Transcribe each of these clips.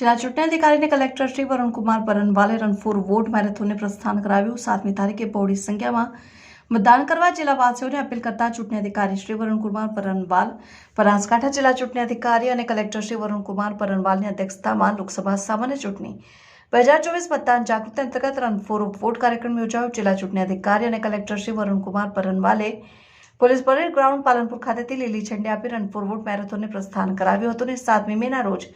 જિલ્લા ચૂંટણી અધિકારીને કલેક્ટર શ્રી વરુણકુમાર પરનવાલે રન ફોર વોટ મેરેથોનને પ્રસ્થાન કરાવ્યું. સાતમી તારીખે બહોળી સંખ્યામાં મતદાન કરવા જિલ્લાવાસીઓને અપીલ કરતા ચૂંટણી અધિકારી શ્રી વરુણકુમાર પરનવાલ બનાસકાંઠા જિલ્લા ચૂંટણી અધિકારી અને કલેક્ટર શ્રી વરુણકુમાર પરનવાલની અધ્યક્ષતામાં લોકસભા સામાન્ય ચૂંટણી. બે હજાર ચોવીસ મતદાન જાગૃતિ અંતર્ગત રન ફોર વોટ કાર્યક્રમ યોજાયો. જિલ્લા ચૂંટણી અધિકારી અને કલેક્ટર શ્રી વરુણકુમાર પરનવાલે પોલીસ પરેડ ગ્રાઉન્ડ પાલનપુર ખાતેથી લીલી ઝંડી આપી રન ફોર વોટ મેરેથોનને પ્રસ્થાન કરાવ્યું હતું અને સાતમી મેના રોજ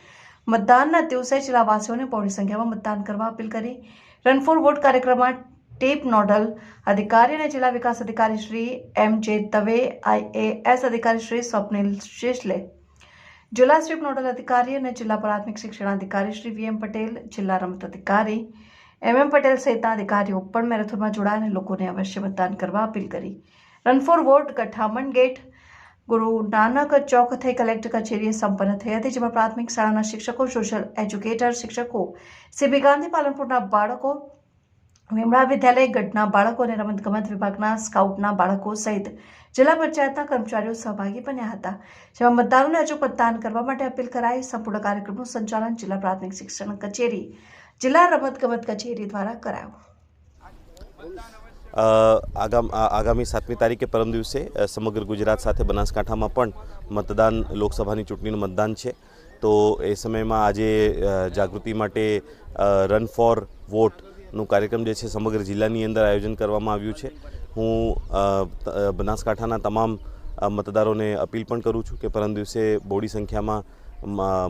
મતદાનના દિવસે જિલ્લાવાસીઓને બહોળી સંખ્યામાં મતદાન કરવા અપીલ કરી. રન ફોર વોટ કાર્યક્રમમાં ટેપ નોડલ અધિકારી અને જિલ્લા વિકાસ અધિકારી શ્રી એમ જે દવે આઈએએસ અધિકારી શ્રી સ્વપ્નિલ શેષલે જિલ્લા સ્વીપ નોડલ અધિકારી અને જિલ્લા પ્રાથમિક શિક્ષણ અધિકારી શ્રી વી એમ પટેલ, જિલ્લા રમત અધિકારી એમ એમ પટેલ સહિતના અધિકારીઓ પણ મેરેથોનમાં જોડાયા અને લોકોને અવશ્ય મતદાન કરવા અપીલ કરી. Run for vote Gathaman gate Guru Nanak ચોક થઈ કલેક્ટર કચેરીએ સંપન્ન થઈ હતી, જેમાં પ્રાથમિક શાળાના શિક્ષકો સોશિયલ એજ્યુકેટર શિક્ષકો સીબી ગાંધી, પાલનપુરના બાળકો, વિમળા વિદ્યાલય, ગઢના બાળકો અને રમતગમત વિભાગના સ્કાઉટના બાળકો સહિત જિલ્લા પંચાયતના કર્મચારીઓ સહભાગી બન્યા હતા. જેમાં મતદારોને હજુ મતદાન કરવા માટે અપીલ કરાઈ. સંપૂર્ણ કાર્યક્રમનું સંચાલન જિલ્લા પ્રાથમિક શિક્ષણ કચેરી, જિલ્લા રમતગમત કચેરી દ્વારા કરાયું. આગામ આગામી સાતમી તારીખે પરમ દિવસે સમગ્ર ગુજરાત સાથે બનાસકાંઠામાં પણ મતદાન, લોકસભાની ચૂંટણીનું મતદાન છે. તો એ સમયમાં આજે જાગૃતિ માટે રન ફોર વોટનું કાર્યક્રમ જે છે સમગ્ર જિલ્લાની અંદર આયોજન કરવામાં આવ્યું છે. હું બનાસકાંઠાના તમામ મતદારોને અપીલ પણ કરું છું કે પરમ દિવસે બોડી સંખ્યામાં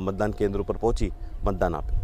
મતદાન કેન્દ્ર ઉપર પહોંચી મતદાન આપે.